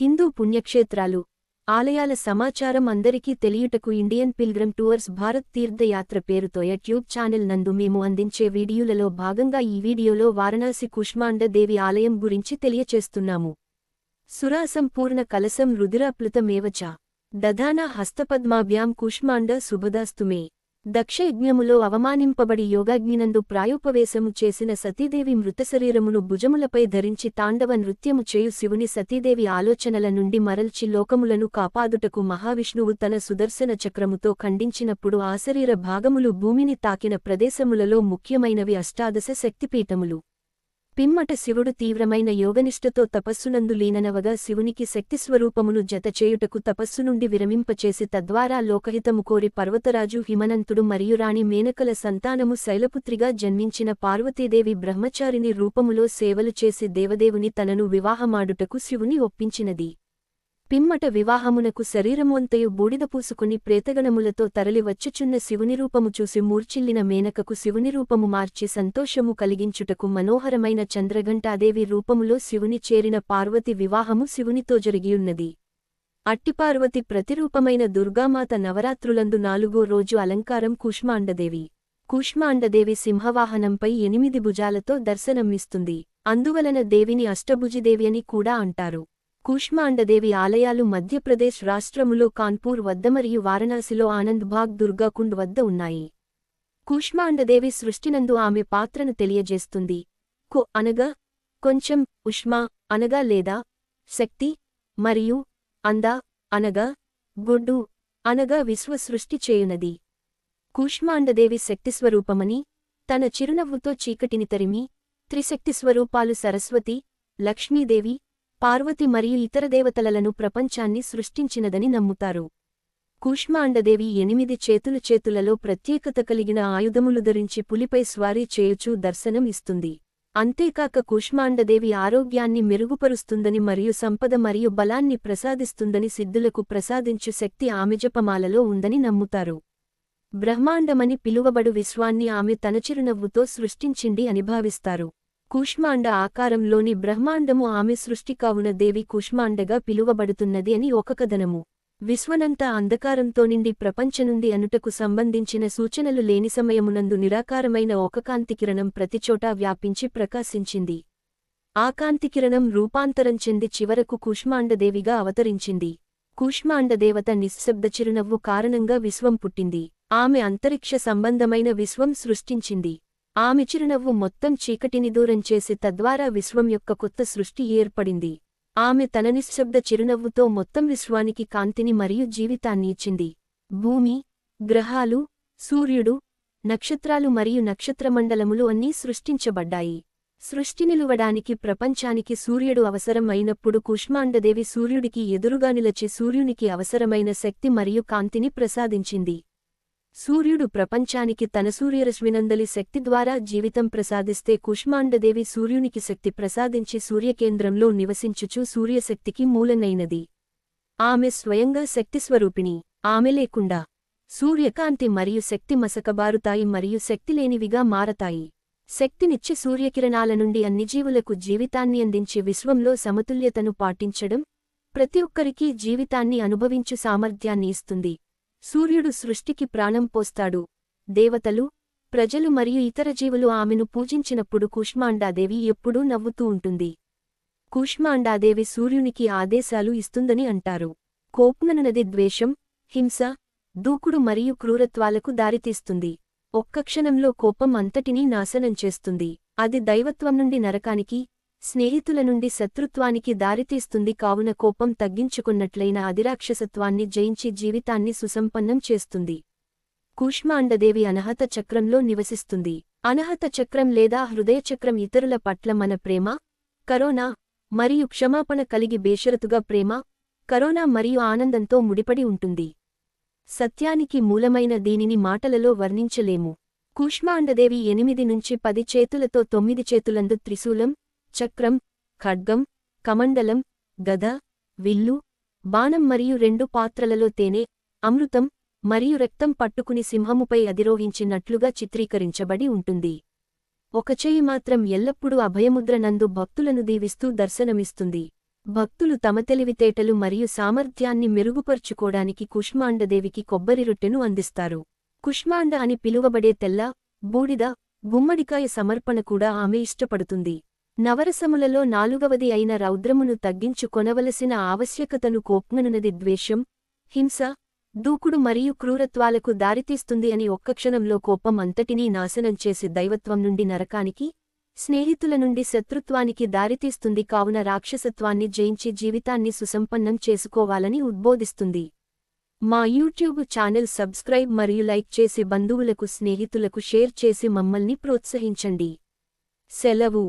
హిందూ పుణ్యక్షేత్రాలు ఆలయాల సమాచారం అందరికీ తెలియుటకు Indian pilgrim tours Bharat Tirthayatra పేరుతో యూట్యూబ్ ఛానల్ నందు మేము అందించే వీడియోలలో భాగంగా ఈ వీడియోలో వారణాసి కుష్మాండ దేవి ఆలయం గురించి తెలియచేస్తున్నాము. సురాసం పూర్ణ కలసం రుదిరాప్లుతమేవచ దధానా హస్తపద్మాభ్యాం కుష్మాండ శుభదాస్తుమే దక్షయజ్ఞములో అవమానింపబడి యోగాగ్నినందు ప్రాయోపవేశము చేసిన సతీదేవి మృతశరీరమును భుజములపై ధరించి తాండవ నృత్యము చేయు శివుని సతీదేవి ఆలోచనల నుండి మరల్చి లోకములను కాపాదుటకు మహావిష్ణువు తన సుదర్శన చక్రముతో ఖండించినప్పుడు ఆశరీర భాగములు భూమిని తాకిన ప్రదేశములలో ముఖ్యమైనవి అష్టాదశ శక్తిపీఠములు. పిమ్మట శివుడు తీవ్రమైన యోగనిష్టతో తపస్సునందు లీననవగా శివునికి శక్తిస్వరూపమును జతచేయుటకు తపస్సు నుండి విరమింపచేసి తద్వారా లోకహితము కోరి పర్వతరాజు హిమనంతుడు మరియు రాణి మేనకల సంతానము శైలపుత్రిగా జన్మించిన పార్వతీదేవి బ్రహ్మచారిని రూపములో సేవలు చేసి దేవదేవుని తనను వివాహమాడుటకు శివుని ఒప్పించినది. పిమ్మట వివాహమునకు శరీరముంతయు బూడిద పూసుకుని ప్రేతగణములతో తరలివచ్చుచున్న శివునిరూపము శివుని రూపము చూసి మూర్చిల్లిన మేనకకు శివుని రూపము మార్చి సంతోషము కలిగించుటకు మనోహరమైన చంద్రఘంటాదేవి రూపములో శివుని చేరిన పార్వతి వివాహము శివునితో జరిగియున్నది. అట్టిపార్వతి ప్రతిరూపమైన దుర్గామాత నవరాత్రులందు నాలుగో రోజు అలంకారం కూష్మాండదేవి. కూష్మాండదేవి సింహవాహనంపై ఎనిమిది భుజాలతో దర్శనమిస్తుంది. అందువలన దేవిని అష్టభుజిదేవి అని కూడా అంటారు. కూష్మాండదేవి ఆలయాలు మధ్యప్రదేశ్ రాష్ట్రములో కాన్పూర్ వద్ద మరియు వారణాసిలో ఆనంద్బాగ్ దుర్గాకుండ్ వద్ద ఉన్నాయి. కూష్మాండదేవి సృష్టినందు ఆమె పాత్రను తెలియజేస్తుంది. కు అనగా కొంచెం ఉష్మా అనగా లేదా శక్తి మరియు అంద అనగా గుడ్డు అనగా విశ్వ సృష్టి చేయునది. కూష్మాండదేవి శక్తిస్వరూపమని తన చిరునవ్వుతో చీకటిని తరిమి త్రిశక్తిస్వరూపాలు సరస్వతి లక్ష్మీదేవి పార్వతి మరియు ఇతర దేవతలలను ప్రపంచాన్ని సృష్టించినదని నమ్ముతారు. కూష్మాండదేవి ఎనిమిది చేతుల చేతులలో ప్రత్యేకత కలిగిన ఆయుధములు ధరించి పులిపై స్వారీ చేయుచూ దర్శనం ఇస్తుంది. అంతేకాక కూష్మాండదేవి ఆరోగ్యాన్ని మెరుగుపరుస్తుందని మరియు సంపద మరియు బలాన్ని ప్రసాదిస్తుందని సిద్ధులకు ప్రసాదించు శక్తి ఆమె జపమాలలో ఉందని నమ్ముతారు. బ్రహ్మాండమని పిలువబడు విశ్వాన్ని ఆమె తన చిరునవ్వుతో సృష్టించింది అని భావిస్తారు. కూష్మాండ ఆకారంలోని బ్రహ్మాండము ఆమె సృష్టి కావున దేవి కూష్మాండగా పిలువబడుతున్నది అని ఒక కథనము. విశ్వనంతా అంధకారంతో నిండి ప్రపంచనుంది అనుటకు సంబంధించిన సూచనలు లేని సమయమునందు నిరాకారమైన ఒక కాంతికిరణం ప్రతిచోటా వ్యాపించి ప్రకాశించింది. ఆ కాంతికిరణం రూపాంతరం చెంది చివరకు కూష్మాండదేవిగా అవతరించింది. కూష్మాండదేవత నిశ్శబ్ద చిరునవ్వు కారణంగా విశ్వం పుట్టింది. ఆమె అంతరిక్ష సంబంధమైన విశ్వం సృష్టించింది. ఆమె చిరునవ్వు మొత్తం చీకటిని దూరం చేసి తద్వారా విశ్వం యొక్క కొత్త సృష్టి ఏర్పడింది. ఆమె తన నిశ్శబ్ద చిరునవ్వుతో మొత్తం విశ్వానికి కాంతిని మరియు జీవితాన్ని ఇచ్చింది. భూమి గ్రహాలు సూర్యుడు నక్షత్రాలు మరియు నక్షత్రమండలములు అన్నీ సృష్టించబడ్డాయి. సృష్టి నిలువడానికి ప్రపంచానికి సూర్యుడు అవసరం అయినప్పుడు కుష్మాండదేవి సూర్యుడికి ఎదురుగా నిలచి సూర్యునికి అవసరమైన శక్తి మరియు కాంతిని ప్రసాదించింది. సూర్యుడు ప్రపంచానికి తన సూర్యరశ్మినందలి శక్తి ద్వారా జీవితం ప్రసాదిస్తే కుష్మాండదేవి సూర్యునికి శక్తి ప్రసాదించి సూర్యకేంద్రంలో నివసించుచూ సూర్యశక్తికి మూలనైనది. ఆమె స్వయంగా శక్తిస్వరూపిణి. ఆమె లేకుండా సూర్యకాంతి మరియు శక్తి మసకబారుతాయి మరియు శక్తిలేనివిగా మారతాయి. శక్తినిచ్చి సూర్యకిరణాల నుండి అన్ని జీవులకు జీవితాన్ని అందించి విశ్వంలో సమతుల్యతను పాటించడం ప్రతి ఒక్కరికీ జీవితాన్ని అనుభవించు సామర్థ్యాన్ని ఇస్తుంది. సూర్యుడు సృష్టికి ప్రాణం పోస్తాడు. దేవతలు ప్రజలు మరియు ఇతర జీవులు ఆమెను పూజించినప్పుడు కూష్మాండాదేవి ఎప్పుడూ నవ్వుతూ ఉంటుంది. కూష్మాండాదేవి సూర్యునికి ఆదేశాలు ఇస్తుందని అంటారు. కోప్ననది ద్వేషం హింస దూకుడు మరియు క్రూరత్వాలకు దారితీస్తుంది. ఒక్క క్షణంలో కోపం అంతటినీ నాశనం చేస్తుంది. అది దైవత్వం నుండి నరకానికి స్నేహితుల నుండి శత్రుత్వానికి దారితీస్తుంది. కావున కోపం తగ్గించుకున్నట్లయిన అధిరాక్షసత్వాన్ని జయించి జీవితాన్ని సుసంపన్నం చేస్తుంది. కూష్మాండదేవి అనహత చక్రంలో నివసిస్తుంది. అనహత చక్రం లేదా హృదయచక్రం ఇతరుల పట్ల మన ప్రేమ కరోనా మరియు క్షమాపణ కలిగి బేషరతుగా ప్రేమ కరోనా మరియు ఆనందంతో ముడిపడి ఉంటుంది. సత్యానికి మూలమైన దీనిని మాటలలో వర్ణించలేము. కూష్మాండదేవి ఎనిమిది నుంచి పది చేతులతో తొమ్మిది చేతులందు త్రిశూలం చక్రం ఖడ్గం కమండలం గద విల్లు బాణం మరియు రెండు పాత్రలలో తేనె అమృతం మరియు రక్తం పట్టుకుని సింహముపై అధిరోహించినట్లుగా చిత్రీకరించబడి ఉంటుంది. ఒక చేయి మాత్రం ఎల్లప్పుడూ అభయముద్ర నందు భక్తులను దీవిస్తూ దర్శనమిస్తుంది. భక్తులు తమ తెలివితేటలు మరియు సామర్థ్యాన్ని మెరుగుపరుచుకోడానికి కుష్మాండదేవికి కొబ్బరి రొట్టెను అందిస్తారు. కుష్మాండ అని పిలువబడే తెల్ల బూడిద గుమ్మడికాయ సమర్పణ కూడా ఆమె ఇష్టపడుతుంది. నవరసములలో నాలుగవది అయిన రౌద్రమును తగ్గించు కొనవలసిన ఆవశ్యకతను కోప్మనునది ద్వేషం హింస దూకుడు మరియు క్రూరత్వాలకు దారితీస్తుంది అని ఒక్క క్షణంలో కోపం అంతటినీ నాశనం చేసి దైవత్వం నుండి నరకానికి స్నేహితుల నుండి శత్రుత్వానికి దారితీస్తుంది కావున రాక్షసత్వాన్ని జయించి జీవితాన్ని సుసంపన్నం చేసుకోవాలని ఉద్బోధిస్తుంది. మా యూట్యూబ్ ఛానల్ సబ్స్క్రైబ్ మరియు లైక్ చేసి బంధువులకు స్నేహితులకు షేర్ చేసి మమ్మల్ని ప్రోత్సహించండి. సెలవు.